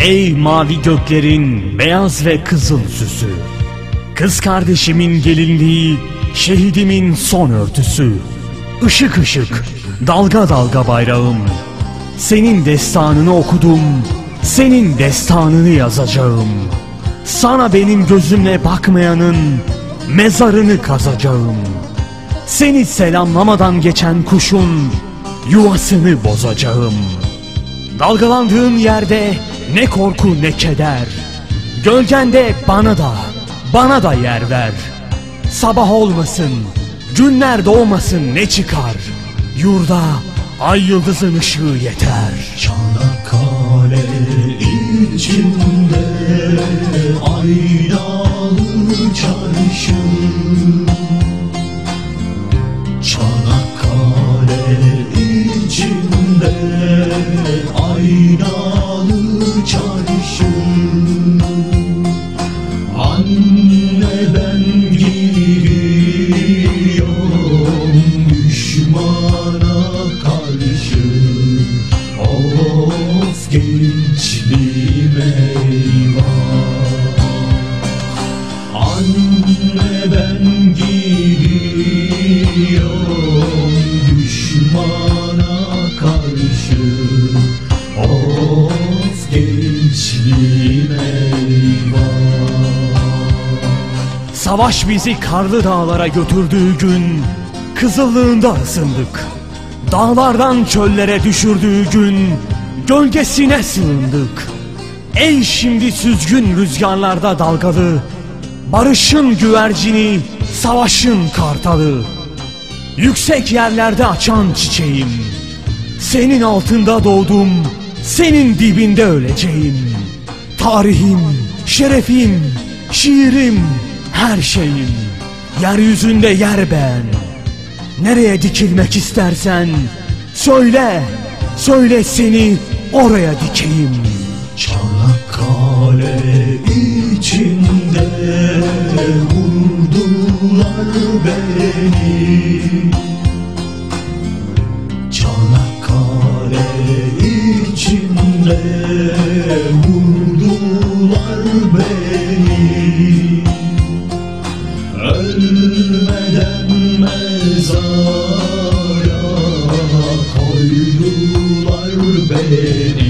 Ey mavi göklerin beyaz ve kızıl süsü Kız kardeşimin gelinliği Şehidimin son örtüsü. Işık ışık Dalga dalga bayrağım Senin destanını okudum Senin destanını yazacağım. Sana benim gözümle bakmayanın Mezarını kazacağım. Seni selamlamadan geçen kuşun Yuvasını bozacağım Dalgalandığın yerde ne korku ne keder. Gölgende bana da, bana da yer ver. Sabah olmasın, günler doğmasın ne çıkar. Yurda ay yıldızın ışığı yeter. Çanakkale içinde aynalı aynalı çarşı Anne ben gidiyorum düşmana karşı. Of gençliğim gençliğim Savaş bizi karlı dağlara götürdüğü gün Kızıllığında ısındık. Dağlardan çöllere düşürdüğü gün Gölgesine sığındık. Ey şimdi süzgün rüzgarlarda dalgalı Barışın güvercini Savaşın kartalı. Yüksek yerlerde açan çiçeğim Senin altında doğdum Senin dibinde öleceğim. Tarihim, şerefim, şiirim, her şeyim. Yeryüzünde yer ben. Nereye dikilmek istersen Söyle, söyle seni oraya dikeyim. Çanakkale içinde vurdular beni. Çanakkale içinde vurdular beni. Ölmeden mezara koydular beni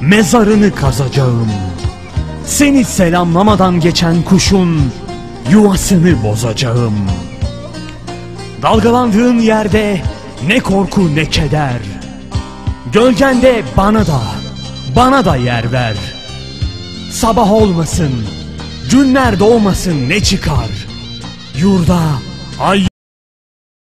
Mezarını kazacağım. Seni selamlamadan geçen kuşun Yuvasını bozacağım. Dalgalandığın yerde ne korku ne keder. Gölgende bana da, bana da yer ver. Sabah olmasın, günler doğmasın ne çıkar. Yurda ay